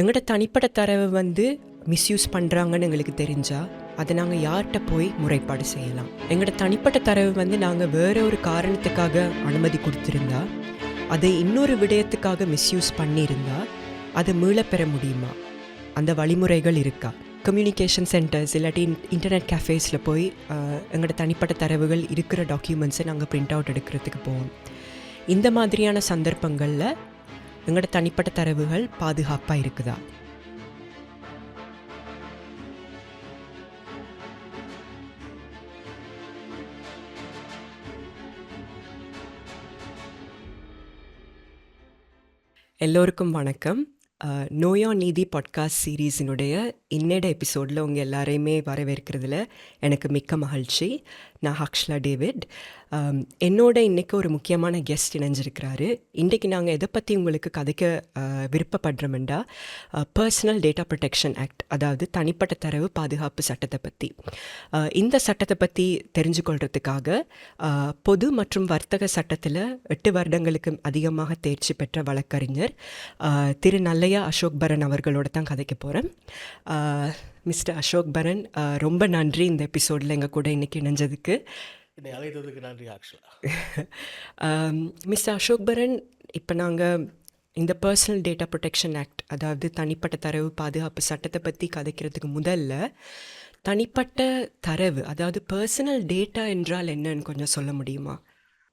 எங்களோட தனிப்பட்ட தரவை வந்து மிஸ்யூஸ் பண்ணுறாங்கன்னு எங்களுக்கு தெரிஞ்சால் அதை நாங்கள் யார்கிட்ட போய் முறைப்பாடு செய்யலாம்? எங்களோட தனிப்பட்ட தரவு வந்து நாங்கள் வேற ஒரு காரணத்துக்காக அனுமதி கொடுத்துருந்தா அதை இன்னொரு விடயத்துக்காக மிஸ்யூஸ் பண்ணியிருந்தா அதை மீள பெற முடியுமா? அந்த வழிமுறைகள் இருக்கா? கம்யூனிகேஷன் சென்டர்ஸ் இல்லாட்டி இன்டர்நெட் கேஃபேஸில் போய் எங்களோட தனிப்பட்ட தரவுகள் இருக்கிற டாக்குமெண்ட்ஸை நாங்கள் பிரிண்ட் அவுட் எடுக்கிறதுக்கு போவோம். இந்த மாதிரியான சந்தர்ப்பங்களில் எங்களோட தனிப்பட்ட தரவுகள் பாதுகாப்பாக இருக்குதா? எல்லோருக்கும் வணக்கம். நோயா நீதி பாட்காஸ்ட் சீரீஸினுடைய இன்னட எபிசோடில் உங்கள் எல்லாரையுமே வரவேற்கிறதுல எனக்கு மிக்க மகிழ்ச்சி. நான் ஹக்ஷ்லா டேவிட். என்னோட இன்னைக்கு ஒரு முக்கியமான கெஸ்ட் இணைஞ்சிருக்கிறாரு. இன்றைக்கு நாங்கள் எதை பற்றி உங்களுக்கு கதைக்க விருப்பப்படுறோம்டா? பர்சனல் டேட்டா ப்ரொடெக்ஷன் ஆக்ட் அதாவது தனிப்பட்ட தரவு பாதுகாப்பு சட்டத்தை பற்றி இந்த சட்டத்தை பற்றி தெரிஞ்சு கொள்கிறதுக்காக பொது மற்றும் வர்த்தக சட்டத்தில் எட்டு வருடங்களுக்கு அதிகமாக தேர்ச்சி பெற்ற வழக்கறிஞர் திரு நல்லையா அசோக் பரன் அவர்களோட தான் கதைக்க போகிறேன் மிஸ்டர் அசோக் பரன் ரொம்ப நன்றி இந்த எபிசோடில் எங்கள் கூட இன்னைக்கு இணைஞ்சதுக்கு. என்னை அழைத்ததுக்கு நன்றி ஆக்சுவலா. மிஸ்டர் அசோக் பரன் இப்போ நாங்கள் இந்த பர்சனல் டேட்டா ப்ரொடெக்ஷன் ஆக்ட் அதாவது தனிப்பட்ட தரவு பாதுகாப்பு சட்டத்தை பற்றி கதைக்கிறதுக்கு முதல்ல தனிப்பட்ட தரவு அதாவது பர்சனல் டேட்டா என்றால் என்னன்னு கொஞ்சம் சொல்ல முடியுமா?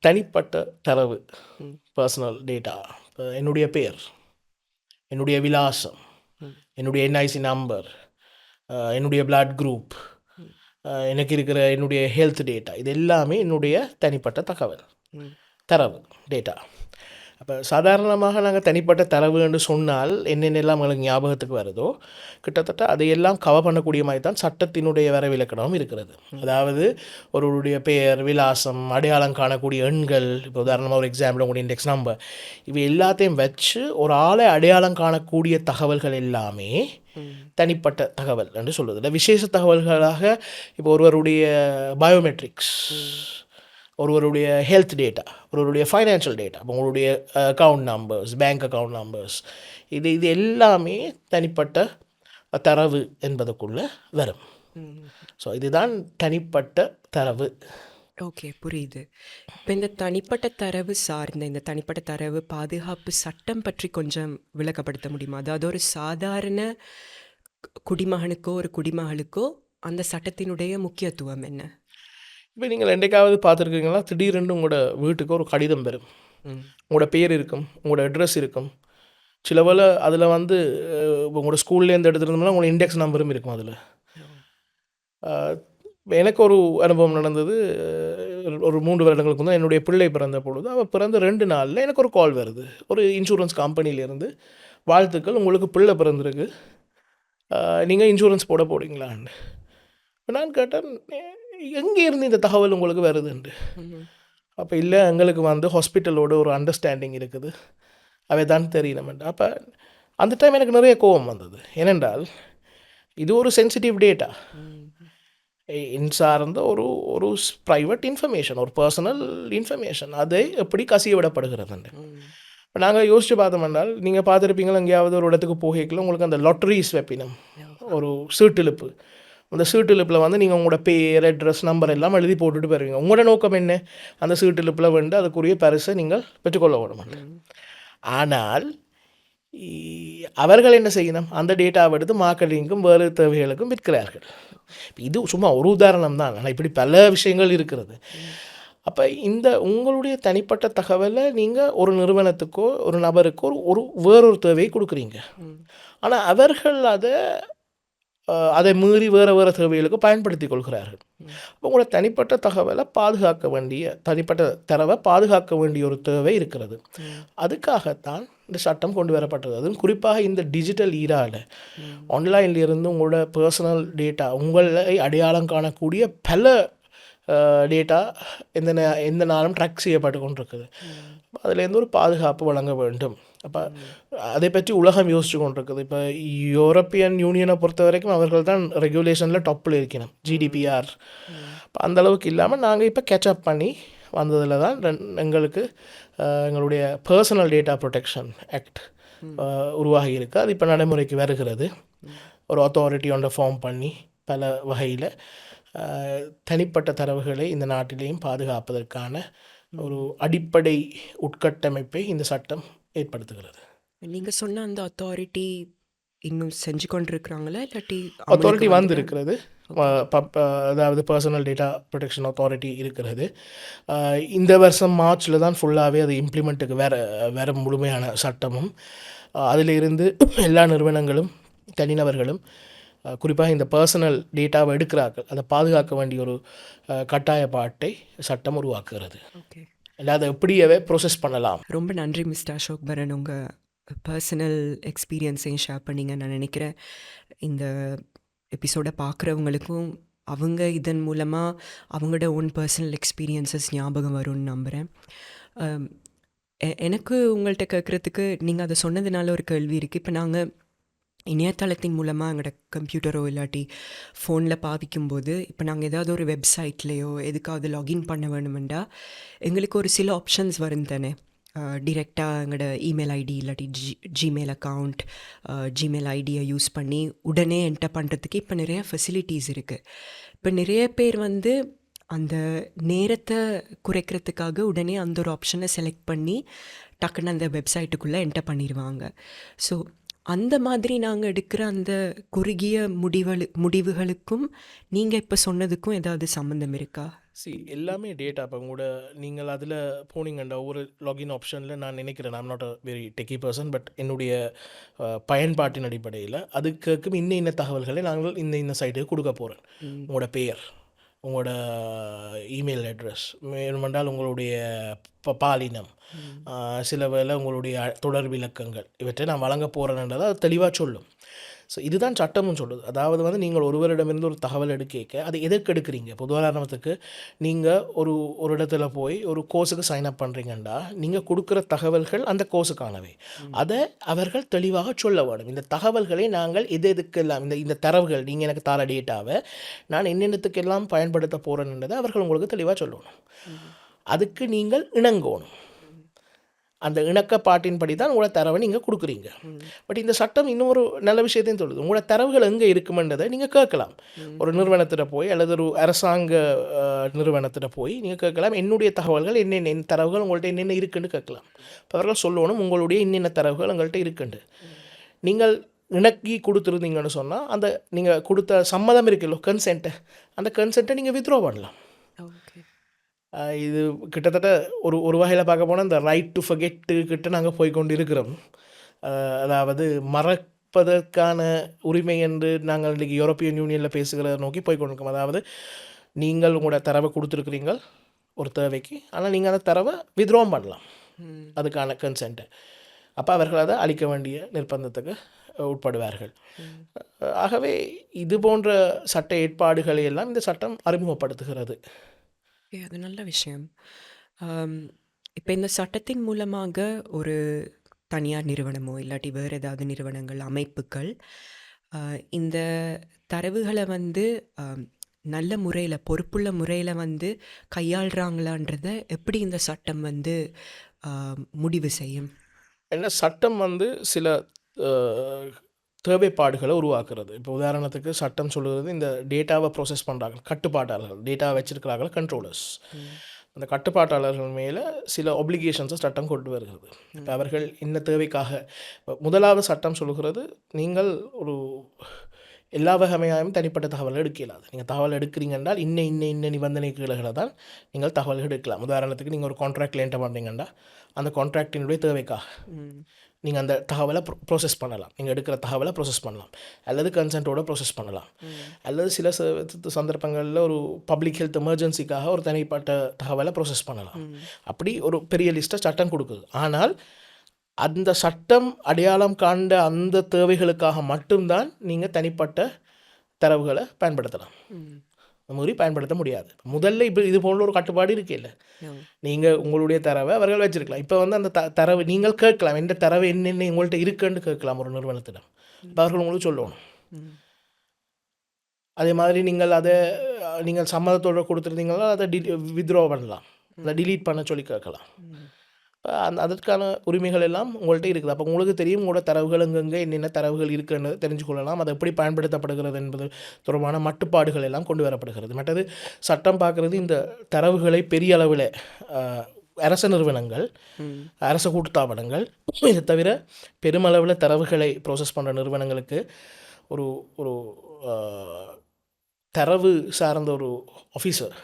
தனிப்பட்ட தரவு பர்சனல் டேட்டா என்னுடைய பேர் என்னுடைய விலாசம் என்னுடைய என்ஐசி நம்பர் என்னுடைய பிளட் குரூப் எனக்கு இருக்கிற என்னுடைய ஹெல்த் டேட்டா இது எல்லாமே என்னுடைய தனிப்பட்ட தகவல் தரவு டேட்டா அப்போ சாதாரணமாக நாங்கள் தனிப்பட்ட தரவு என்று சொன்னால் என்னென்னலாம் எங்களுக்கு ஞாபகத்துக்கு வருதோ கிட்டத்தட்ட அதையெல்லாம் கவர் பண்ணக்கூடிய மாதிரி தான் சட்டத்தினுடைய வரவிலக்கணமும் இருக்கிறது. அதாவது ஒருவருடைய பெயர் விலாசம் அடையாளம் காணக்கூடிய எண்கள் இப்போ உதாரணமாக ஒரு எக்ஸாம்பிள் உங்களுடைய இண்டெக்ஸ் நம்பர் இவை எல்லாத்தையும் வச்சு ஒரு ஆளை அடையாளம் காணக்கூடிய தகவல்கள் எல்லாமே தனிப்பட்ட தகவல் என்று சொல்லுது இல்லை விசேஷ தகவல்களாக இப்போ ஒருவருடைய பயோமெட்ரிக்ஸ் ஒருவருடைய ஹெல்த் டேட்டா ஒருவருடைய ஃபைனான்ஷியல் டேட்டா உங்களுடைய account numbers bank account numbers இது இது எல்லாமே தனிப்பட்ட தரவு என்பதுக்குள்ளே வரும். ஸோ இதுதான் தனிப்பட்ட தரவு. ஓகே புரியுது. இப்போ இந்த தனிப்பட்ட தரவு சார்ந்த இந்த தனிப்பட்ட தரவு பாதுகாப்பு சட்டம் பற்றி கொஞ்சம் விளக்கப்படுத்த முடியுமா? அதாவது ஒரு சாதாரண குடிமகனுக்கோ ஒரு குடிமகளுக்கோ அந்த சட்டத்தினுடைய முக்கியத்துவம் என்ன? இப்போ நீங்கள் என்றைக்காவது பார்த்துருக்கீங்களா? திடீரென்று உங்களோட வீட்டுக்கு ஒரு கடிதம் வரும். உங்களோட பேர் இருக்கும் உங்களோட அட்ரஸ் இருக்கும். சில வேளை அதில் வந்து உங்களோட ஸ்கூல்லேருந்து எடுத்துருந்தோம்னா உங்களோட இண்டெக்ஸ் நம்பரும் இருக்கும் அதில். எனக்கு ஒரு அனுபவம் நடந்தது ஒரு மூன்று வருடங்களுக்கு தான் என்னுடைய பிள்ளை பிறந்த பொழுது அவள் பிறந்த ரெண்டு நாளில் எனக்கு ஒரு கால் வருது. ஒரு இன்சூரன்ஸ் கம்பெனிலேருந்து வாழ்த்துக்கள் உங்களுக்கு பிள்ளை பிறந்திருக்கு. நீங்கள் இன்சூரன்ஸ் போட போறீங்களான்னு இப்போ நான் கேட்டேன் எங்கே இருந்து இந்த தகவல் உங்களுக்கு வருதுன்ட்டு? அப்போ இல்லை எங்களுக்கு வந்து ஹாஸ்பிட்டலோட ஒரு அண்டர்ஸ்டாண்டிங் இருக்குது. அவை தான் தெரியலமெண்ட் அப்போ அந்த டைம் எனக்கு நிறைய கோபம் வந்தது. ஏனென்றால் இது ஒரு சென்சிட்டிவ் டேட்டா. சார்ந்த ஒரு ஒரு ப்ரைவேட் இன்ஃபர்மேஷன் ஒரு பர்சனல் இன்ஃபர்மேஷன் அதை எப்படி கசிய விடப்படுகிறதுண்டு இப்போ நாங்கள் யோசிச்சு பார்த்தோம் என்றால் நீங்கள் பார்த்துருப்பீங்களா எங்கேயாவது ஒரு இடத்துக்கு போகைக்குள்ள உங்களுக்கு அந்த லாட்டரிஸ் வெப்பினம். ஒரு சீட்டிழுப்பு. அந்த சீட்டிழுப்பில் வந்து நீங்கள் உங்களோட பேர் அட்ரஸ் நம்பர் எல்லாம் எழுதி போட்டுட்டு போயிருவீங்க. உங்களோட நோக்கம் என்ன? அந்த சீட்டிழுப்பில் வந்து அதுக்குரிய பரிசை நீங்கள் பெற்றுக்கொள்ள விட ஆனால் இ- அவர்கள் என்ன செய்யணும்? அந்த டேட்டாவை எடுத்து மார்க்கெட்டிங்கும் வேறு தேவைகளுக்கும் விற்கிறார்கள். இது சும்மா ஒரு உதாரணம் தான். ஆனால் இப்படி பல விஷயங்கள் இருக்கிறது. அப்போ இந்த உங்களுடைய தனிப்பட்ட தகவலை நீங்கள் ஒரு நிறுவனத்துக்கோ ஒரு நபருக்கோ ஒரு வேறொரு தேவையை கொடுக்குறீங்க. ஆனால் அவர்கள் அதை அதை மீறி வேறு வேறு தேவைகளுக்கு பயன்படுத்தி கொள்கிறார்கள். அப்போ உங்களோட தனிப்பட்ட தகவலை பாதுகாக்க வேண்டிய தனிப்பட்ட தரவை பாதுகாக்க வேண்டிய ஒரு தேவை இருக்கிறது. அதுக்காகத்தான் இந்த சட்டம் கொண்டு வரப்பட்டது. அதுவும் குறிப்பாக இந்த டிஜிட்டல் ஈரால ஆன்லைன்ல இருந்து உங்களோட பர்சனல் டேட்டா உங்களை அடையாளம் காணக்கூடிய பல டேட்டா எந்த நே எந்த நாளும் ட்ராக் செய்யப்பட்டு கொண்டிருக்குது. அதுலேருந்து ஒரு பாதுகாப்பு வழங்க வேண்டும். அப்போ அதை பற்றி உலகம் யோசிச்சு கொண்டிருக்குது. இப்போ யூரோப்பியன் யூனியனை பொறுத்த வரைக்கும் அவர்கள் தான் ரெகுலேஷனில் டாப்பில் இருக்கணும். ஜிடிபிஆர் அந்த அளவுக்கு இல்லாமல் நாங்கள் இப்போ கேட்சப் பண்ணி வந்ததில் தான் எங்களுக்கு எங்களுடைய பர்சனல் டேட்டா ப்ரொடெக்ஷன் ஆக்ட் உருவாகி இருக்கு அது இப்போ நடைமுறைக்கு வருகிறது. ஒரு அத்தாரிட்டி ஒன்றை ஃபார்ம் பண்ணி பல வகையில் தனிப்பட்ட தரவுகளை இந்த நாட்டிலேயும் பாதுகாப்பதற்கான ஒரு அடிப்படை உட்கட்டமைப்பை இந்த சட்டம் ஏற்படுத்துகிறது. நீங்கள் சொன்ன அந்த அத்தாரிட்டி இன்னும் செஞ்சு கொண்டிருக்கிறாங்களா? இல்லாட்டி அத்தாரிட்டி வந்து இருக்கிறது அதாவது பர்சனல் டேட்டா ப்ரொடெக்ஷன் அத்தாரிட்டி இருக்கிறது. இந்த வருஷம் மார்ச்சில் தான் ஃபுல்லாகவே அது இம்ப்ளிமெண்ட்டுக்கு வேற வேற முழுமையான சட்டமும் அதில் இருந்து எல்லா நிறுவனங்களும் தனிநபர்களும் குறிப்பாக இந்த பர்சனல் டேட்டாவை எடுக்கிறார்கள். அதை பாதுகாக்க வேண்டிய ஒரு கட்டாய பாட்டை சட்டம் உருவாக்குகிறது. ஓகே இல்லை அதை எப்படியவே ப்ரோசஸ் பண்ணலாம். ரொம்ப நன்றி மிஸ்டர் அசோக் பரன். உங்கள் பர்சனல் எக்ஸ்பீரியன்ஸையும் ஷேர் பண்ணிங்கன்னு நான் நினைக்கிறேன். இந்த எபிசோடை பார்க்குறவங்களுக்கும் அவங்க இதன் மூலமாக அவங்களோட ஓன் பர்சனல் எக்ஸ்பீரியன்சஸ் ஞாபகம் வரும்னு நம்புகிறேன் எ- எனக்கு உங்கள்கிட்ட கேட்குறதுக்கு நீங்கள் அதை சொன்னதுனால ஒரு கேள்வி இருக்குது இப்போ நாங்கள் இணையதளத்தின் மூலமாக எங்களோட கம்ப்யூட்டரோ இல்லாட்டி ஃபோனில் பாவிக்கும்போது இப்போ நாங்கள் ஏதாவது ஒரு வெப்சைட்லேயோ எதுக்காவது லாகின் பண்ண வேணுமெண்டா எங்களுக்கு ஒரு சில ஆப்ஷன்ஸ் வரும் தானே. டிரெக்டாக எங்களோட இமெயில் ஐடி இல்லாட்டி ஜி ஜிமெயில் அக்கௌண்ட் ஜிமெயில் ஐடியை யூஸ் பண்ணி உடனே என்டர் பண்ணுறதுக்கு இப்போ நிறைய ஃபெசிலிட்டிஸ் இருக்குது இப்போ நிறைய பேர் வந்து அந்த நேரத்தை குறைக்கிறதுக்காக உடனே அந்த ஒரு ஆப்ஷனை செலக்ட் பண்ணி டக்குன்னு அந்த வெப்சைட்டுக்குள்ளே என்டர் பண்ணிடுவாங்க ஸோ அந்த மாதிரி நாங்கள் எடுக்கிற அந்த குறுகிய முடிவலு முடிவுகளுக்கும் நீங்கள் இப்போ சொன்னதுக்கும் ஏதாவது சம்மந்தம் இருக்கா? சி எல்லாமே டேட்டா இப்போ கூட நீங்கள் அதில் போனீங்கண்டா ஒவ்வொரு லாகின் ஆப்ஷனில் நான் நினைக்கிறேன் I'm not a very techie person but என்னுடைய பயன்பாட்டின் அடிப்படையில் அதுக்கு இன்ன இன்ன தகவல்களை நாங்கள் இந்த இந்த சைட்டுக்கு கொடுக்க போகிறேன் உங்களோட பெயர் உங்களோட இமெயில் அட்ரஸ் வேணுமென்றால் உங்களுடைய ப- பாலினம் சில வேளை உங்களுடைய தொடர் விளக்கங்கள் இவற்றை நான் வழங்க போகிறேன்றதை அது தெளிவாக சொல்லும். ஸோ இதுதான் சட்டமும் சொல்லுது. அதாவது வந்து நீங்கள் ஒருவரிடமிருந்து ஒரு தகவல் எடுக்க அது எதற்கு எடுக்கிறீங்க? உதாரணத்துக்கு நீங்கள் ஒரு ஒரு இடத்துல போய் ஒரு கோர்ஸுக்கு சைன் அப் பண்ணுறீங்கண்டா நீங்கள் கொடுக்குற தகவல்கள் அந்த கோர்ஸுக்கானவை. அதை அவர்கள் தெளிவாக சொல்ல வேணும். இந்த தகவல்களை நாங்கள் எது எதுக்கெல்லாம் இந்த இந்த தரவுகள் நீங்கள் எனக்கு தர டேட்டாவை நான் என்னென்னத்துக்கெல்லாம் பயன்படுத்த போகிறேன்றதை அவர்கள் உங்களுக்கு தெளிவாக சொல்லணும். அதுக்கு நீங்கள் இணங்கணும். அந்த இணக்கப்பாட்டின்படி தான் உங்களோட தரவை நீங்கள் கொடுக்குறீங்க. பட் இந்த சட்டம் இன்னும் ஒரு நல்ல விஷயத்தையும் சொல்லுது. உங்களோட தரவுகள் எங்கே இருக்குமென்றதை நீங்கள் கேட்கலாம். ஒரு நிறுவனத்தில் போய் அல்லது ஒரு அரசாங்க நிறுவனத்தில் போய் நீங்கள் கேட்கலாம். என்னுடைய தகவல்கள் என்னென்ன என் தரவுகள் உங்கள்கிட்ட என்னென்ன இருக்குன்னு கேட்கலாம். இப்போ அவர்கள் சொல்லணும் உங்களுடைய என்னென்ன தரவுகள் உங்கள்கிட்ட இருக்குண்டு. நீங்கள் இணக்கி கொடுத்துருந்தீங்கன்னு சொன்னால் அந்த நீங்கள் கொடுத்த சம்மதம் இருக்குல்ல கன்சென்ட்டை அந்த கன்சென்ட்டை நீங்கள் வித்ட்ரா பண்ணலாம். இது கிட்டத்தட்ட ஒரு ஒரு வகையில் பார்க்க போனால் இந்த ரைட் டு ஃபர்கெட்டு கிட்ட நாங்கள் போய் கொண்டு இருக்கிறோம் அதாவது மறப்பதற்கான உரிமை என்று நாங்கள் இன்றைக்கி யூரோப்பியன் யூனியனில் பேசுகிறத நோக்கி போய் கொண்டிருக்கோம். அதாவது நீங்கள் உங்களோட தரவை கொடுத்துருக்குறீங்க ஒரு தேவைக்கு ஆனால் நீங்கள் அந்த தரவை வித்ரோம் பண்ணலாம். அதுக்கான கன்சென்ட்டை அப்போ அவர்கள் அதை அளிக்க வேண்டிய நிர்பந்தத்துக்கு உட்படுவார்கள். ஆகவே இது போன்ற சட்ட ஏற்பாடுகளை எல்லாம் இந்த சட்டம் அறிமுகப்படுத்துகிறது. ஓகே, அது நல்ல விஷயம். இப்போ இந்த சட்டத்தின் மூலமாக ஒரு தனியார் நிறுவனமோ இல்லாட்டி வேறு ஏதாவது நிறுவனங்கள் அமைப்புகள் இந்த தரவுகளை வந்து நல்ல முறையில் பொறுப்புள்ள முறையில் வந்து கையாளுறாங்களான்றத எப்படி இந்த சட்டம் வந்து முடிவு செய்யும்? என்ன சட்டம் வந்து சில தேவைப்பாடுகளை உருவாக்குறது. இப்போ உதாரணத்துக்கு சட்டம் சொல்லுறது இந்த டேட்டாவை ப்ரோசஸ் பண்ணுறாங்க கட்டுப்பாட்டாளர்கள் டேட்டா வச்சிருக்கிறார்கள் கண்ட்ரோலர்ஸ் அந்த கட்டுப்பாட்டாளர்கள் மேலே சில ஒப்ளிகேஷன்ஸை சட்டம் கொண்டு வருகிறது. இப்போ அவர்கள் என்ன தேவைக்காக முதலாவது சட்டம் சொல்லுகிறது நீங்கள் ஒரு எல்லா வகைமையாயும் தனிப்பட்ட தகவல் எடுக்க இயலாது நீங்கள் தகவல் எடுக்கிறீங்க என்றால் இன்ன இன்ன இன்ன நிபந்தனை கீழே தான் நீங்கள் தகவல்கள் எடுக்கலாம். உதாரணத்துக்கு நீங்கள் ஒரு கான்ட்ராக்ட் என்டர் பண்ணுறீங்கன்னா அந்த கான்ட்ராக்டினுடைய தேவைக்காக. நீங்கள் அந்த தகவலை ப்ரோசஸ் பண்ணலாம். நீங்கள் எடுக்கிற தகவலை ப்ரோசஸ் பண்ணலாம். அல்லது கன்சென்ட்டோட ப்ரோசஸ் பண்ணலாம். அல்லது சில சந்தர்ப்பங்களில் ஒரு பப்ளிக் ஹெல்த் எமர்ஜென்சிக்காக ஒரு தனிப்பட்ட தகவலை ப்ரோசஸ் பண்ணலாம். அப்படி ஒரு பெரிய லிஸ்ட்டை சட்டம் கொடுக்குது. ஆனால் அந்த சட்டம் அடையாளம் காண்ட அந்த தேவைகளுக்காக மட்டும்தான் நீங்கள் தனிப்பட்ட தரவுகளை பயன்படுத்தலாம். மீறி பயன்படுத்த முடியாது. முதல்ல இப்போ இது போன்ற ஒரு கட்டுப்பாடு இருக்கே இல்லை நீங்கள் உங்களுடைய தரவை அவர்கள் வச்சிருக்கலாம். இப்போ வந்து அந்த த தரவு நீங்கள் கேட்கலாம். எந்த தரவு என்னென்ன உங்கள்கிட்ட இருக்குன்னு கேட்கலாம் ஒரு நிறுவனத்திடம். அப்ப அவர்கள் உங்களுக்கு சொல்லணும். அதே மாதிரி நீங்கள் அதை நீங்கள் சம்மதத்தோடு கொடுத்துருந்தீங்களா அதை டி வித்ட்ரா பண்ணலாம். அதை delete பண்ண சொல்லி கேட்கலாம். அந்த அதற்கான உரிமைகள் எல்லாம் உங்கள்கிட்ட இருக்குது. அப்போ உங்களுக்கு தெரியும் உங்களோட தரவுகள் எங்கெங்கே என்னென்ன தரவுகள் இருக்குன்னு தெரிஞ்சு கொள்ளலாம் அது எப்படி பயன்படுத்தப்படுகிறது என்பது தொடர்பான மட்டுப்பாடுகள் எல்லாம் கொண்டு வரப்படுகிறது. மற்றது சட்டம் பார்க்குறது இந்த தரவுகளை பெரிய அளவில் அரச நிறுவனங்கள் அரச கூட்டுத்தாபனங்கள் இதை தவிர பெருமளவில் தரவுகளை ப்ரோசஸ் பண்ணுற நிறுவனங்களுக்கு ஒரு ஒரு தரவு சார்ந்த ஒரு ஆஃபீஸர்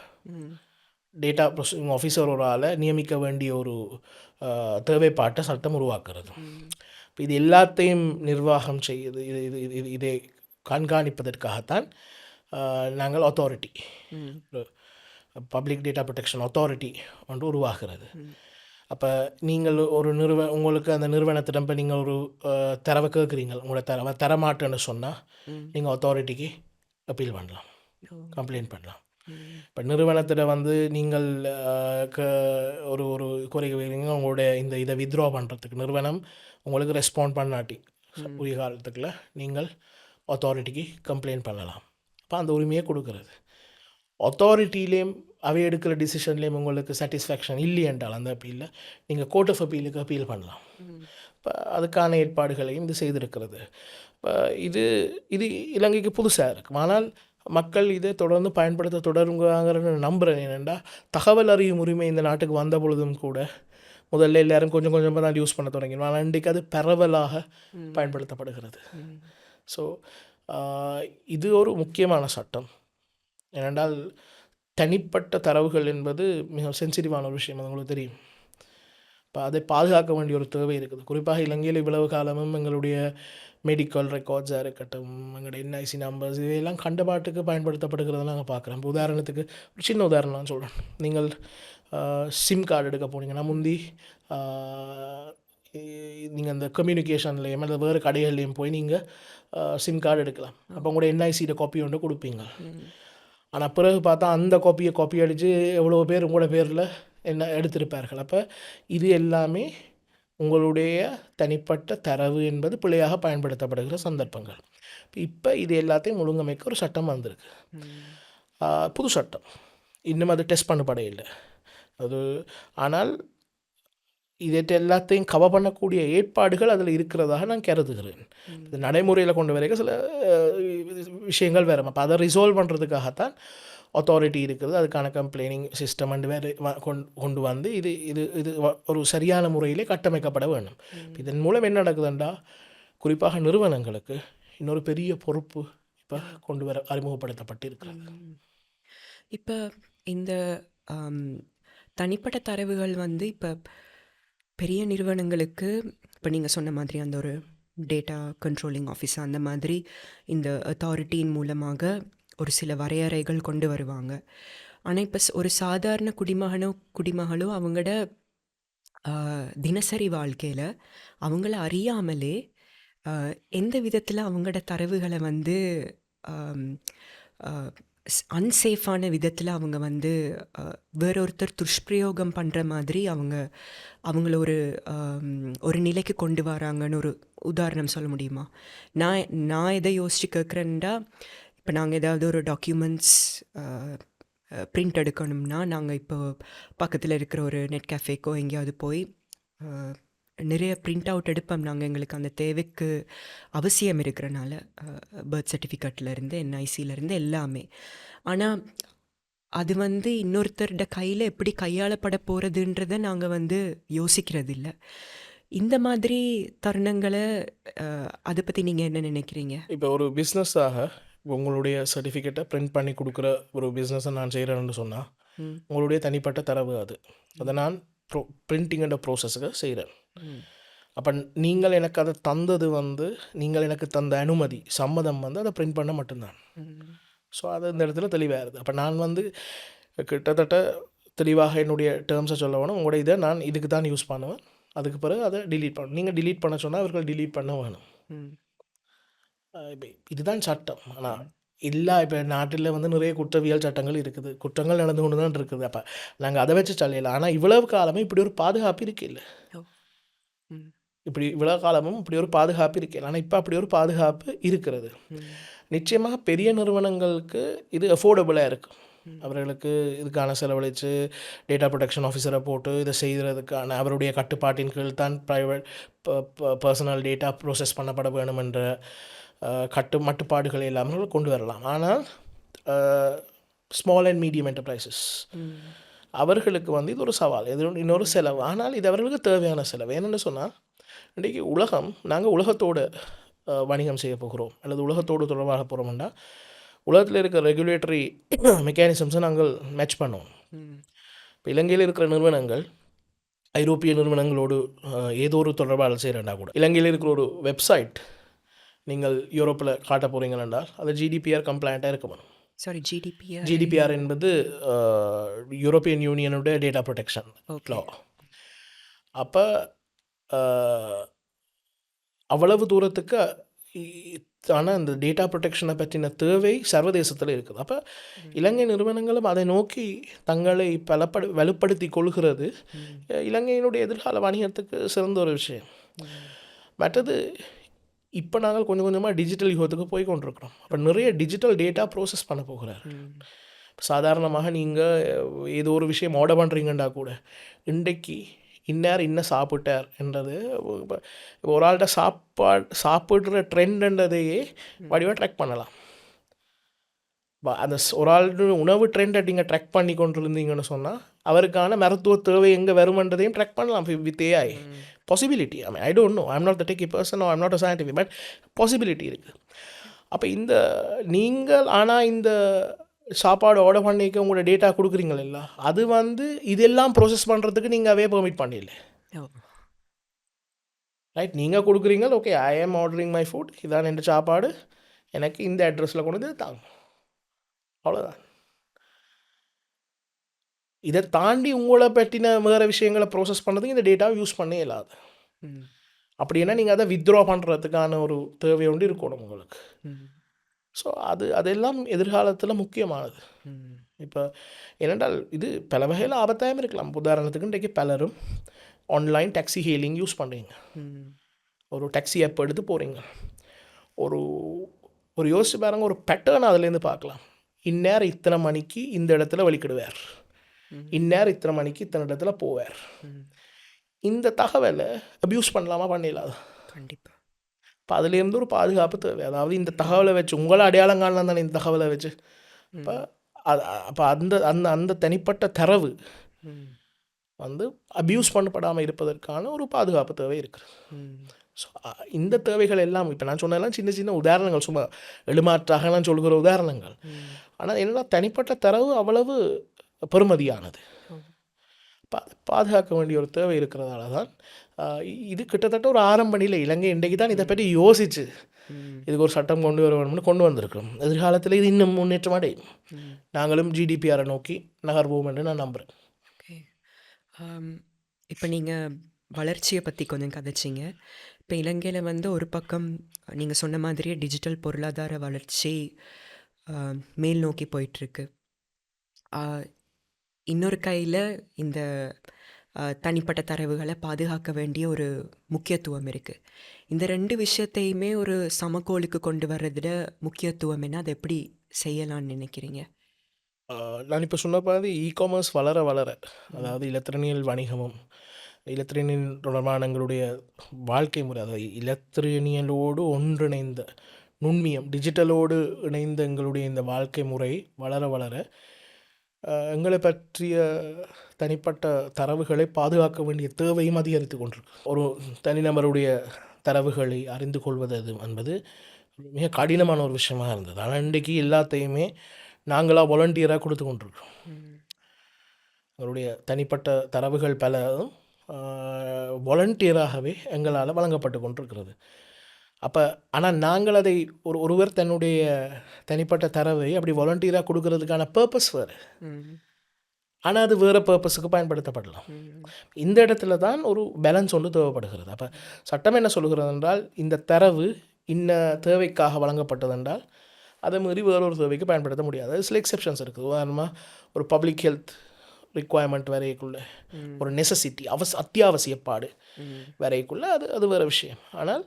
டேட்டா ப்ரொசஸிங் ஆஃபீஸர் ஒரு ஆளை நியமிக்க வேண்டிய ஒரு தேவைப்பாட்டை சட்டம் உருவாக்குறது. இப்போ இது எல்லாத்தையும் நிர்வாகம் செய்யுது. இது இது இது இது கண்காணிப்பதற்காகத்தான் நாங்கள் authority public data protection authority ஒன்று உருவாகிறது அப்போ நீங்கள் ஒரு நிறுவ உங்களுக்கு அந்த நிறுவனத்திடம் இப்போ நீங்கள் ஒரு தரவை கேட்குறீங்க உங்களோட தரவை தரமாட்டேன்னு சொன்னால் நீங்கள் அத்தாரிட்டிக்கு அப்பீல் பண்ணலாம். கம்ப்ளைண்ட் பண்ணலாம். இப்போ நிறுவனத்தில் வந்து நீங்கள் க ஒரு ஒரு கோரிக்கை வைக்கிறீங்க உங்களுடைய இந்த இதை வித்ட்ரா பண்ணுறதுக்கு நிறுவனம் உங்களுக்கு ரெஸ்பாண்ட் பண்ணாட்டி உரிய காலத்துக்குள்ள நீங்கள் அத்தாரிட்டிக்கு கம்ப்ளைண்ட் பண்ணலாம். அப்போ அந்த உரிமையை கொடுக்கறது. அத்தாரிட்டிலேயும் அவை எடுக்கிற டிசிஷன்லேயும் உங்களுக்கு சாட்டிஸ்ஃபேக்ஷன் இல்லையென்றால் அந்த அப்பீலில் நீங்கள் கோர்ட் ஆஃப் அப்பீலுக்கு அப்பீல் பண்ணலாம். இப்போ அதுக்கான ஏற்பாடுகளையும் இது செய்திருக்கிறது. இப்போ இது இது இலங்கைக்கு புதுசாக இருக்கும் ஆனால் மக்கள் இதை தொடர்ந்து பயன்படுத்த தொடருங்கிறாங்கன்னு நம்புகிறேன் ஏனெண்டா தகவல் அறியும் உரிமை இந்த நாட்டுக்கு வந்த பொழுதும் கூட முதல்ல எல்லாரும் கொஞ்சம் கொஞ்சமாக தான் யூஸ் பண்ண தொடங்கினோம். ஆனால் இன்றைக்கு அது பரவலாக பயன்படுத்தப்படுகிறது. ஸோ இது ஒரு முக்கியமான சட்டம். ஏனென்றால் தனிப்பட்ட தரவுகள் என்பது மிக சென்சிட்டிவான ஒரு விஷயம் அது உங்களுக்கு தெரியும். இப்போ அதை பாதுகாக்க வேண்டிய ஒரு தேவை இருக்குது. குறிப்பாக இலங்கையில் இவ்வளவு காலமும் எங்களுடைய மெடிக்கல் ரெக்கார்ட்ஸாக இருக்கட்டும் எங்களுடைய என்ஐசி நம்பர்ஸ் இவையெல்லாம் கண்டபாட்டுக்கு பயன்படுத்தப்படுகிறத நாங்கள் பார்க்குறோம். இப்போ உதாரணத்துக்கு ஒரு சின்ன உதாரணம் நான் சொல்கிறேன் நீங்கள் சிம் கார்டு எடுக்க போனீங்கன்னா முந்தி நீங்கள் அந்த கம்யூனிகேஷன்லேயும் அல்லது வேறு கடைகள்லையும் போய் நீங்கள் சிம் கார்டு எடுக்கலாம். அப்போ உங்களோட என்ஐசியோட காப்பி ஒன்று கொடுப்பீங்க. ஆனால் பிறகு பார்த்தா அந்த காப்பியை காப்பி அடித்து எவ்வளோ பேர் உங்களோட பேரில் என்ன எடுத்திருப்பார்கள். அப்போ இது எல்லாமே உங்களுடைய தனிப்பட்ட தரவு என்பது பிழையாக பயன்படுத்தப்படுகிற சந்தர்ப்பங்கள். இப்போ இது எல்லாத்தையும் ஒழுங்கமைக்க ஒரு சட்டம் வந்திருக்கு. புது சட்டம். இன்னும் அது டெஸ்ட் பண்ணப்பட இல்லை. அது ஆனால் இதை எல்லாத்தையும் கவர் பண்ணக்கூடிய ஏற்பாடுகள் அதில் இருக்கிறதாக நான் கருதுகிறேன். இது நடைமுறையில் கொண்டு வரைக்கும் சில விஷயங்கள் வேறு. அப்போ அதை ரிசால்வ் பண்ணுறதுக்காகத்தான் அத்தாரிட்டி இருக்குது. அதுக்கான கம்ப்ளைனிங் சிஸ்டம் அண்டு வேறு கொண்டு வந்து இது இது இது ஒரு சரியான முறையிலே கட்டமைக்கப்பட வேண்டும். இதன் மூலம் என்ன நடக்குதுண்டா? குறிப்பாக நிறுவனங்களுக்கு இன்னொரு பெரிய பொறுப்பு இப்போ கொண்டு வர அறிமுகப்படுத்தப்பட்டு இருக்கிறது இப்போ இந்த தனிப்பட்ட தரவுகள் வந்து இப்போ பெரிய நிறுவனங்களுக்கு இப்போ நீங்கள் சொன்ன மாதிரி அந்த ஒரு டேட்டா கண்ட்ரோலிங் ஆஃபீஸ் அந்த மாதிரி இந்த அத்தாரிட்டியின் மூலமாக ஒரு சில வரையறைகள் கொண்டு வருவாங்க. ஆனால் இப்போ ஒரு சாதாரண குடிமகனோ குடிமகளோ அவங்களோட தினசரி வாழ்க்கையில் அவங்கள அறியாமலே எந்த விதத்தில் அவங்களோட தரவுகளை வந்து அன்சேஃபான விதத்தில் அவங்க வந்து வேறொருத்தர் துஷ்பிரயோகம் பண்ணுற மாதிரி அவங்க அவங்கள ஒரு ஒரு நிலைக்கு கொண்டு வராங்கன்னு ஒரு உதாரணம் சொல்ல முடியுமா? நான் நான் எதை யோசிச்சு கேட்குறேன்டா இப்போ நாங்கள் ஏதாவது ஒரு டாக்குமெண்ட்ஸ் பிரிண்ட் எடுக்கணும்னா நாங்கள் இப்போ பக்கத்தில் இருக்கிற ஒரு நெட் கேஃபேக்கோ எங்கேயாவது போய் நிறைய பிரிண்ட் அவுட் எடுப்போம். நாங்கள் எங்களுக்கு அந்த தேவைக்கு அவசியம் இருக்கிறனால பர்த் சர்டிஃபிகேட்லேருந்து என்ஐசியிலேருந்து எல்லாமே. ஆனால் அது வந்து இன்னொருத்தரோட கையில் எப்படி கையாளப்பட போகிறதுன்றதை நாங்கள் வந்து யோசிக்கிறது இல்லை இந்த மாதிரி தருணங்களை அதை பற்றி நீங்கள் என்ன நினைக்கிறீங்க? இப்போ ஒரு பிஸ்னஸாக உங்களுடைய சர்டிஃபிகேட்டை பிரிண்ட் பண்ணி கொடுக்குற ஒரு பிஸ்னஸை நான் செய்கிறேன்னு சொன்னால். உங்களுடைய தனிப்பட்ட தரவு அது. அதை நான் ப்ரோ பிரிண்டிங்கன்ற ப்ரோசஸுக்கு செய்கிறேன். அப்போ நீங்கள் எனக்கு அதை தந்தது வந்து நீங்கள் எனக்கு தந்த அனுமதி சம்மதம் வந்து அதை பிரிண்ட் பண்ண மட்டும்தான். ஸோ அது இந்த இடத்துல தெளிவாயிருது. அப்போ நான் வந்து கிட்டத்தட்ட தெளிவாக என்னுடைய டேர்ம்ஸை சொல்ல வேணும். உங்களுடைய இதை நான் இதுக்கு தான் யூஸ் பண்ணுவேன். அதுக்கு பிறகு அதை delete பண்ணணும் நீங்கள் delete பண்ண சொன்னால் அவர்கள் delete பண்ண வேணும். இதுதான் சட்டம். ஆனால் எல்லா இப்போ நாட்டில் வந்து நிறைய குற்றவியல் சட்டங்கள் இருக்குது. குற்றங்கள் நடந்து கொண்டு தான் இருக்குது. அப்போ நாங்கள் அதை வச்சு சொல்லல ஆனால் இவ்வளவு காலமும் இப்படி ஒரு பாதுகாப்பு இருக்கு இல்லை ஓ. ம். இப்படி இவ்வளவு காலமும் இப்படி ஒரு பாதுகாப்பு இருக்கு ஆனால் இப்போ அப்படி ஒரு பாதுகாப்பு இருக்கிறது. நிச்சயமாக பெரிய நிறுவனங்களுக்கு இது அஃபோர்டபுளாக இருக்கும். அவர்களுக்கு இதுக்கான செலவழித்து டேட்டா ப்ரொடெக்ஷன் ஆஃபீஸரை போட்டு இதை செய்கிறதுக்கான அவருடைய கட்டுப்பாட்டின் கீழ் தான் ப்ரைவேட் பர்சனல் டேட்டா ப்ரோசஸ் பண்ணப்பட வேணும் என்ற கட்டு மட்டுப்பாடுகள் எல்லாம் கொண்டு வரலாம். ஆனால் ஸ்மால் அண்ட் மீடியம் என்டர்பிரைசஸ் அவர்களுக்கு வந்து இது ஒரு சவால் இது இன்னொரு செலவு. ஆனால் இது அவர்களுக்கு தேவையான செலவு. என்னென்னு சொன்னால் இன்றைக்கி உலகம் நாங்கள் உலகத்தோடு வணிகம் செய்ய போகிறோம். அல்லது உலகத்தோடு தொடர்பாக போகிறோம்னா உலகத்தில் இருக்கிற ரெகுலேட்டரி மெக்கானிசம்ஸை நாங்கள் மேட்ச் பண்ணுவோம். இப்போ இலங்கையில் இருக்கிற நிறுவனங்கள் ஐரோப்பிய நிறுவனங்களோடு ஏதோ ஒரு தொடர்பாடல் செய்கிறேன்னா கூட. இலங்கையில் இருக்கிற ஒரு வெப்சைட் நீங்கள் யூரோப்பில் காட்ட போகிறீங்களா அது ஜிடிபிஆர் கம்ப்ளைண்ட்டாக இருக்க வேணும். சாரி ஜிடிபியா ஜிடிபிஆர் என்பது யூரோப்பியன் யூனியனுடைய டேட்டா ப்ரொடெக்ஷன் லா அப்போ அவ்வளவு தூரத்துக்கு ஆனால் அந்த டேட்டா ப்ரொடெக்ஷனை பற்றின தேவை சர்வதேசத்தில் இருக்குது. அப்போ இலங்கை நிறுவனங்களும் அதை நோக்கி தங்களை பலப்படு வலுப்படுத்தி கொள்கிறது. இலங்கையினுடைய எதிர்கால வணிகத்துக்கு சிறந்த ஒரு விஷயம். மற்றது இப்போ நாங்கள் கொஞ்சம் கொஞ்சமாக டிஜிட்டல் யுகத்துக்கு போய் கொண்டிருக்கிறோம். அப்போ நிறைய டிஜிட்டல் டேட்டா ப்ரோசஸ் பண்ண போகிறார். சாதாரணமாக நீங்கள் ஏதோ ஒரு விஷயம் ஆர்டர் பண்ணுறீங்கண்டா கூட இன்றைக்கு இன்னார் இன்ன சாப்பிட்டார் என்றது இப்போ ஒரு ஆள்கிட்ட சாப்பாடு சாப்பிட்ற ட்ரெண்ட்ன்றதையே வடிவாக ட்ராக் பண்ணலாம். அந்த ஒரு ஆளுடைய உணவு ட்ரெண்டை நீங்கள் ட்ராக் பண்ணி கொண்டு இருந்தீங்கன்னு சொன்னால் அவருக்கான மருத்துவ தேவை எங்கே வருமன்றதையும் ட்ராக் பண்ணலாம். With AI possibility I mean I don't know I'm not the techie person I'm not a scientific but possibility இருக்குது அப்போ இந்த நீங்கள் ஆனால் இந்த சாப்பாடு ஆர்டர் பண்ணிக்க உங்களோட டேட்டா கொடுக்குறீங்களா அது வந்து இதெல்லாம் ப்ரோசஸ் பண்ணுறதுக்கு நீங்கள் அவே பெர்மிட் பண்ணிடல. ரைட் நீங்கள் கொடுக்குறீங்க ஓகே ஐ ஆம் ஆர்டரிங் மை ஃபுட் இதான் என் சாப்பாடு. எனக்கு இந்த அட்ரஸில் கொண்டு வந்து தாங்க. அவ்வளோதான் இதை தாண்டி உங்களை பற்றின வேறு விஷயங்களை ப்ரோசஸ் பண்ணுறதுக்கு இந்த டேட்டாவை யூஸ் பண்ணே இல்லாது. அப்படின்னா நீங்கள் அதை வித்ட்ரா பண்ணுறதுக்கான ஒரு தேவை ஒன்று இருக்கணும் உங்களுக்கு. ம். ஸோ அது அதெல்லாம் எதிர்காலத்தில் முக்கியமானது. இப்போ ஏனென்றால் இது பல வகையில் ஆபத்தாயம் இருக்கலாம். உதாரணத்துக்கு இன்றைக்கு பலரும் ஆன்லைன் டாக்ஸி ஹேலிங் யூஸ் பண்ணுறீங்க ஒரு டாக்ஸி ஆப் எடுத்து போகிறீங்க ஒரு ஒரு யோசிச்சு பாருங்க ஒரு பேட்டர்ன் அதுலேருந்து பார்க்கலாம். இந்நேரம் இத்தனை மணிக்கு இந்த இடத்துல வலிக்கிடுவார் இந்நேரம் இத்தனை மணிக்கு இத்தனை இடத்துல போவார். இந்த தகவலை அப்யூஸ் பண்ணலாமா? பண்ணிடலாதா கண்டிப்பாக இப்போ அதுலேருந்து ஒரு பாதுகாப்பு தேவை. அதாவது இந்த தகவலை வச்சு உங்களை அடையாளம் காணலாம் தானே இந்த தகவலை வச்சு. இப்போ அது அப்போ அந்த அந்த அந்த தனிப்பட்ட தரவு வந்து அப்யூஸ் பண்ணப்படாமல் இருப்பதற்கான ஒரு பாதுகாப்பு தேவை இருக்குது ஸோ இந்த தேவைகள் எல்லாம் இப்போ நான் சொன்னதெல்லாம் சின்ன சின்ன உதாரணங்கள். சும்மா எழுமாற்றாக நான் சொல்கிற உதாரணங்கள். ஆனால் என்னன்னா தனிப்பட்ட தரவு அவ்வளவு பெறுமதியானது. பா பாதுகாக்க வேண்டிய ஒரு தேவை இருக்கிறதால தான் இது கிட்டத்தட்ட ஒரு ஆரம்ப நிலை. இலங்கை இன்றைக்கு தான் இதை பற்றி யோசிச்சு ம். இதுக்கு ஒரு சட்டம் கொண்டு வர வேணும்னு கொண்டு வந்திருக்கிறோம். எதிர்காலத்தில் இது இன்னும் முன்னேற்றம் அடையும். நாங்களும் ஜிடிபிஆரை நோக்கி நகர்வோம் என்று நான் நம்புகிறேன் இப்போ நீங்கள் வளர்ச்சியை பற்றி கொஞ்சம் கதைச்சிங்க. இப்போ இலங்கையில் வந்து ஒரு பக்கம் நீங்கள் சொன்ன மாதிரியே டிஜிட்டல் பொருளாதார வளர்ச்சி மேல் நோக்கி போயிட்டுருக்கு இன்னொரு கையில் இந்த தனிப்பட்ட தரவுகளை பாதுகாக்க வேண்டிய ஒரு முக்கியத்துவம் இருக்குது இந்த ரெண்டு விஷயத்தையுமே ஒரு சமகோலுக்கு கொண்டு வர்றதுல முக்கியத்துவம் என்ன? அதை எப்படி செய்யலாம்னு நினைக்கிறீங்க? நான் இப்போ சொன்ன மாதிரி இ காமர்ஸ் வளர வளர அதாவது இலத்திரனியல் வணிகமும் இலத்திரனியல் தொடர்பான எங்களுடைய வாழ்க்கை முறை அதாவது இலத்திரனியலோடு ஒன்றிணைந்த நுண்ணியம் டிஜிட்டலோடு இணைந்த எங்களுடைய இந்த வாழ்க்கை முறை வளர வளர எங்களை பற்றிய தனிப்பட்ட தரவுகளை பாதுகாக்க வேண்டிய தேவையும் அதிகரித்து கொண்டிருக்கு. ஒரு தனிநபருடைய தரவுகளை அறிந்து கொள்வது அது என்பது மிக கடினமான ஒரு விஷயமாக இருந்தது. ஆனால் இன்றைக்கு எல்லாத்தையுமே நாங்களாக வாலண்டியராக கொடுத்து கொண்டிருக்கிறோம் எங்களுடைய தனிப்பட்ட தரவுகள் பலதும் வாலண்டியராகவே எங்களால் வழங்கப்பட்டு கொண்டிருக்கிறது. அப்போ ஆனால் நாங்கள் அதை ஒரு ஒருவர் தன்னுடைய தனிப்பட்ட தரவை அப்படி வாலண்டியராக கொடுக்கறதுக்கான பர்பஸ் வேறு. ஆனால் அது வேறு பர்பஸுக்கு பயன்படுத்தப்படலாம். இந்த இடத்துல தான் ஒரு பேலன்ஸ் ஒன்று தேவைப்படுகிறது. அப்போ சட்டம் என்ன சொல்லுகிறது என்றால் இந்த தரவு இன்ன தேவைக்காக வழங்கப்பட்டது என்றால் அதை மீறி வேறொரு தேவைக்கு பயன்படுத்த முடியாது. சில எக்ஸெப்ஷன்ஸ் இருக்குது. உதாரணமாக ஒரு பப்ளிக் ஹெல்த் ரிக்குவயர்மெண்ட் வரைக்குள்ள ஒரு நெசசிட்டி அவஸ் அத்தியாவசியப்பாடு வரைக்குள்ள அது அது வேறு விஷயம். ஆனால்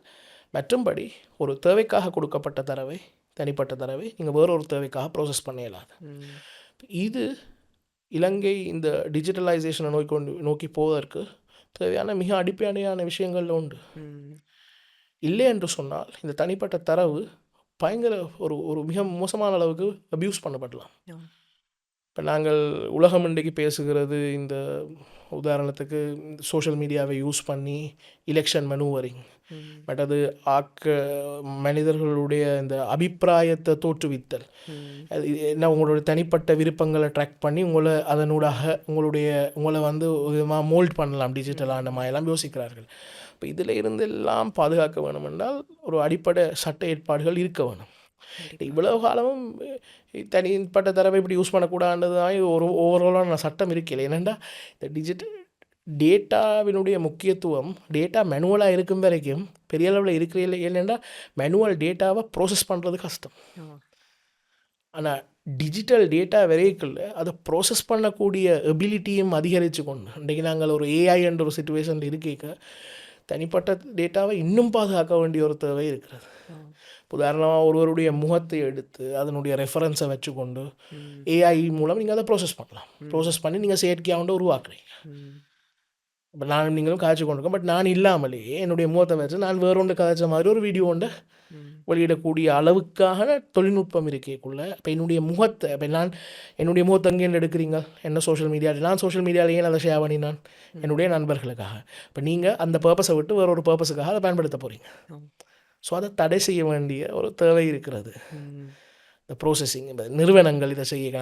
மற்றும்படி ஒரு தேவைக்காக கொடுக்கப்பட்ட தரவை தனிப்பட்ட தரவை நீங்கள் வேறொரு தேவைக்காக ப்ரோசஸ் பண்ண இயலாது இது இலங்கை இந்த டிஜிட்டலைசேஷனை நோக்கி கொண்டு நோக்கி போவதற்கு தேவையான மிக அடிப்படையான விஷயங்கள் உண்டு. இல்லை என்று சொன்னால் இந்த தனிப்பட்ட தரவு பயங்கர ஒரு ஒரு மிக மோசமான அளவுக்கு அபியூஸ் பண்ணப்படலாம். இப்போ நாங்கள் உலகம் இன்றைக்கு பேசுகிறது இந்த உதாரணத்துக்கு சோஷியல் மீடியாவை யூஸ் பண்ணி எலெக்ஷன் மனுவரிங் ம். மற்றது ஆக்க மனிதர்களுடைய இந்த அபிப்பிராயத்தை தோற்றுவித்தல். அது என்ன உங்களுடைய தனிப்பட்ட விருப்பங்களை ட்ராக் பண்ணி உங்களை அதனூடாக உங்களுடைய உங்களை வந்து விதமாக மோல்ட் பண்ணலாம் டிஜிட்டலான எல்லாம் யோசிக்கிறார்கள். இப்போ இதில் இருந்து எல்லாம் பாதுகாக்க வேணும் என்றால் ஒரு அடிப்படை சட்ட ஏற்பாடுகள் இருக்க வேணும். இவ்வளவு காலமும் தனிப்பட்ட தரவை இப்படி யூஸ் பண்ணக்கூடாதுன்றது தான் ஒரு ஓவராலான சட்டம் இருக்கல ஏனெண்டா இந்த டிஜிட்டல் டேட்டாவினுடைய முக்கியத்துவம் டேட்டா மேனுவலாக இருக்கும் வரைக்கும் பெரிய அளவில் இருக்கிற ஏனெண்டா மேனுவல் டேட்டாவை ப்ரோசஸ் பண்ணுறது கஷ்டம். ஆனால் டிஜிட்டல் டேட்டா வரைக்குள்ள அதை ப்ரோசஸ் பண்ணக்கூடிய எபிலிட்டியும் அதிகரித்து கொண்டு இன்றைக்கு நாங்கள் ஒரு ஏஐ என்ற ஒரு சுச்சுவேஷனில் இருக்க தனிப்பட்ட டேட்டாவை இன்னும் பாதுகாக்க வேண்டிய ஒரு தேவை இருக்கிறது. உதாரணமாக ஒருவருடைய முகத்தை எடுத்து அதனுடைய ரெஃபரன்ஸை வச்சுக்கொண்டு ஏஐ மூலம் நீங்கள் அதை ப்ரோசஸ் பண்ணலாம். ப்ரோசஸ் பண்ணி நீங்கள் செயற்கையாக உருவாக்குறீங்க. இப்போ நான் நீங்களும் காய்ச்சி கொண்டிருக்கோம் பட் நான் இல்லாமலேயே என்னுடைய முகத்தை வச்சு நான் வேற ஒன்று காய்ச்ச மாதிரி ஒரு வீடியோ ஒன்று வெளியிடக்கூடிய அளவுக்கான தொழில்நுட்பம் இருக்கேக்குள்ள இப்போ என்னுடைய முகத்தை இப்போ நான் என்னுடைய முகத்தை எங்கே எடுக்கிறீங்க? என்ன சோஷியல் மீடியாவில் நான் சோஷியல் மீடியாவில் ஏன் அதை ஷேர் பண்ணினான் என்னுடைய நண்பர்களுக்காக. இப்போ நீங்கள் அந்த பர்பஸை விட்டு வேற ஒரு பர்பஸுக்காக அதை பயன்படுத்த போகிறீங்க. ஸோ அதை தடை செய்ய வேண்டிய ஒரு தேவை இருக்கிறது. இந்த ப்ரோசஸிங் இந்த நிறுவனங்கள் இதை செய்ய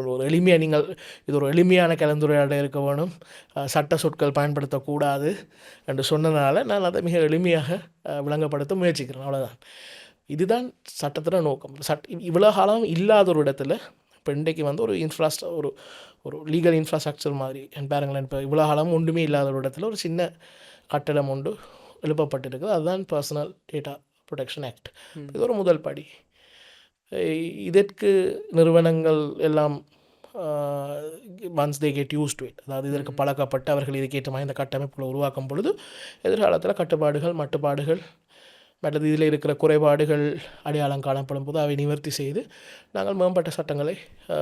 ஒரு எளிமையாக நீங்கள் இது ஒரு எளிமையான கலந்துரையாடல் இருக்க வேணும். சட்ட சொற்கள் பயன்படுத்தக்கூடாது என்று சொன்னதுனால நான் அதை மிக எளிமையாக விளங்கப்படுத்த முயற்சிக்கிறேன். அவ்வளோதான் இதுதான் சட்டத்தோட நோக்கம். சட் இவ்வளோ காலம் இல்லாத ஒரு இடத்துல இப்போ இன்றைக்கு வந்து ஒரு இன்ஃப்ராஸ்ட்ர ஒரு ஒரு லீகல் இன்ஃப்ராஸ்ட்ரக்சர் மாதிரி என் பாருங்களேன் இப்போ இவ்வளோ காலம் ஒன்றுமே இல்லாத ஒரு இடத்துல ஒரு சின்ன கட்டடம் ஒன்று எழுப்பப்பட்டிருக்குது. அதுதான் பர்சனல் டேட்டா ப்ரொடெக்ஷன் ஆக்ட் இது ஒரு முதல் படி. இதற்கு நிறுவனங்கள் எல்லாம் once they get use to it அதாவது இதற்கு பழக்கப்பட்டு அவர்கள் இதுக்கேற்ற மாதிரி இந்த கட்டமைப்புகளை உருவாக்கும் பொழுது எதிர்காலத்தில் கட்டுப்பாடுகள் மட்டுப்பாடுகள் மற்றது இதில் இருக்கிற குறைபாடுகள் அடையாளம் காணப்படும் போது அவை நிவர்த்தி செய்து நாங்கள் மேம்பட்ட சட்டங்களை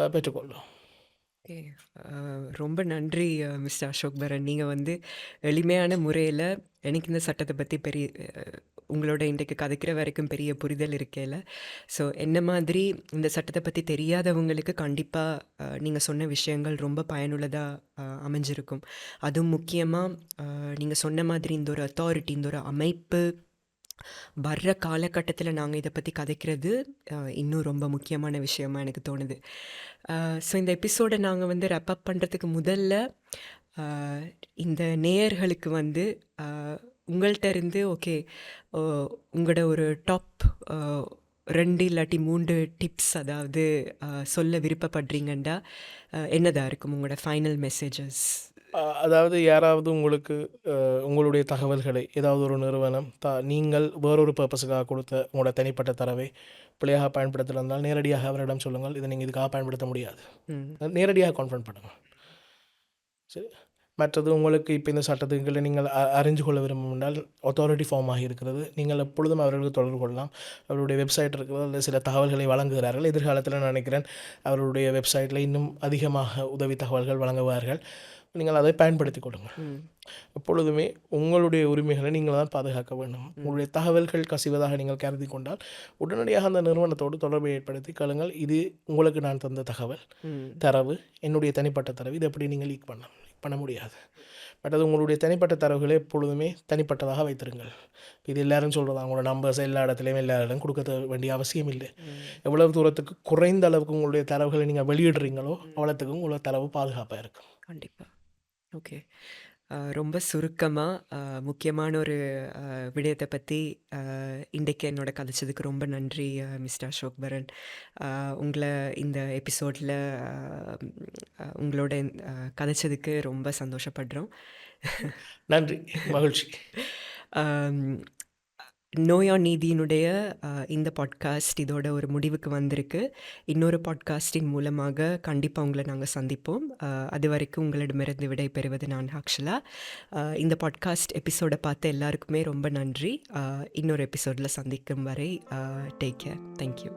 பெற்றுக்கொள்வோம் ஓகே. ரொம்ப நன்றி மிஸ்டர் அசோக் பரன். நீங்கள் வந்து எளிமையான முறையில் எனக்கு இந்த சட்டத்தை பற்றி பெரிய உங்களோட இன்றைக்கு கதைக்கிற வரைக்கும் பெரிய புரிதல் இருக்கையில் ஸோ என்ன மாதிரி இந்த சட்டத்தை பற்றி தெரியாதவங்களுக்கு கண்டிப்பாக நீங்கள் சொன்ன விஷயங்கள் ரொம்ப பயனுள்ளதாக அமைஞ்சிருக்கும். அதுவும் முக்கியமாக நீங்கள் சொன்ன மாதிரி இந்த ஒரு அத்தாரிட்டி இந்த ஒரு அமைப்பு வர்ற காலகட்டத்தில் நாங்கள் இதை பற்றி கதைக்கிறது இன்னும் ரொம்ப முக்கியமான விஷயமா எனக்கு தோணுது. ஸோ இந்த எபிசோடை நாங்கள் வந்து ரெப்பப் பண்ணுறதுக்கு முதல்ல இந்த நேயர்களுக்கு வந்து உங்கள்கிட்ட இருந்து ஓகே உங்களோட ஒரு டாப் ரெண்டு இல்லாட்டி மூன்று டிப்ஸ் அதாவது சொல்ல விருப்பப்படுறீங்கண்டா என்னதாக இருக்கும் உங்களோட ஃபைனல் மெசேஜஸ் அதாவது யாராவது உங்களுக்கு உங்களுடைய தகவல்களை ஏதாவது ஒரு நிறுவனம் த நீங்கள் வேறொரு பர்பஸுக்காக கொடுத்த உங்களோட தனிப்பட்ட தரவை பிள்ளையாக பயன்படுத்தியிருந்தால் நேரடியாக அவரிடம் சொல்லுங்கள். இதை நீங்கள் இதுக்காக பயன்படுத்த முடியாது. நேரடியாக கான்ஃபரன்ட் பண்ணுங்கள் சரி. மற்றது உங்களுக்கு இப்போ இந்த சட்டத்துக்களை நீங்கள் அறிஞ்சு கொள்ள விரும்பும் என்றால் அத்தாரிட்டி ஃபார்ம் ஆகி இருக்கிறது. நீங்கள் எப்பொழுதும் அவர்களுக்கு தொடர்பு கொள்ளலாம். அவருடைய வெப்சைட் இருக்கிறது. அதில் சில தகவல்களை வழங்குகிறார்கள். எதிர்காலத்தில் நான் நினைக்கிறேன் அவருடைய வெப்சைட்டில் இன்னும் அதிகமாக உதவி தகவல்கள் வழங்குவார்கள். நீங்கள் அதை பயன்படுத்திக் கொள்ளுங்கள். எப்பொழுதுமே உங்களுடைய உரிமைகளை நீங்கள் தான் பாதுகாக்க வேண்டும். உங்களுடைய தகவல்கள் கசிவதாக நீங்கள் கருதி கொண்டால் உடனடியாக அந்த நிறுவனத்தோடு தொடர்பை ஏற்படுத்தி கேளுங்கள். இது உங்களுக்கு நான் தந்த தகவல். தரவு என்னுடைய தனிப்பட்ட தரவு. இது எப்படி நீங்கள் லீக் பண்ணலாம் பண்ண முடியாது. பட் அது உங்களுடைய தனிப்பட்ட தரவுகளை எப்பொழுதுமே தனிப்பட்டதாக வைத்திருங்கள். இது எல்லாரும் சொல்கிறதா உங்களோட நம்பர்ஸ் எல்லா இடத்துலையும் எல்லா இடம் கொடுக்க வேண்டிய அவசியம் இல்லை. எவ்வளவு தூரத்துக்கு குறைந்த அளவுக்கு உங்களுடைய தரவுகளை நீங்கள் வெளியிடுறீங்களோ அவ்வளோத்துக்கு உங்களோட தரவு பாதுகாப்பாக இருக்கும். கண்டிப்பாக ஓகே. ரொம்ப சுருக்கமாக முக்கியமான ஒரு விடயத்தை பற்றி இன்றைக்கு என்னோட கதைச்சதுக்கு ரொம்ப நன்றி மிஸ்டர் அசோக் பரன். உங்களை இந்த எபிசோடில் உங்களோட அஹ், கதைச்சதுக்கு ரொம்ப சந்தோஷப்படுறோம். நன்றி. மகிழ்ச்சி. நோயா நீதியினுடைய இந்த பாட்காஸ்ட் இதோட ஒரு முடிவுக்கு வந்திருக்கு. இன்னொரு பாட்காஸ்டின் மூலமாக கண்டிப்பாக உங்களை நாங்கள் சந்திப்போம். அது வரைக்கும் உங்களிடமிருந்து விடை பெறுவது நான் அக்ஷலா இந்த பாட்காஸ்ட் எபிசோடை பார்த்த எல்லாருக்குமே ரொம்ப நன்றி. இன்னொரு எபிசோடில் சந்திக்கும் வரை டேக் கேர். தேங்க்யூ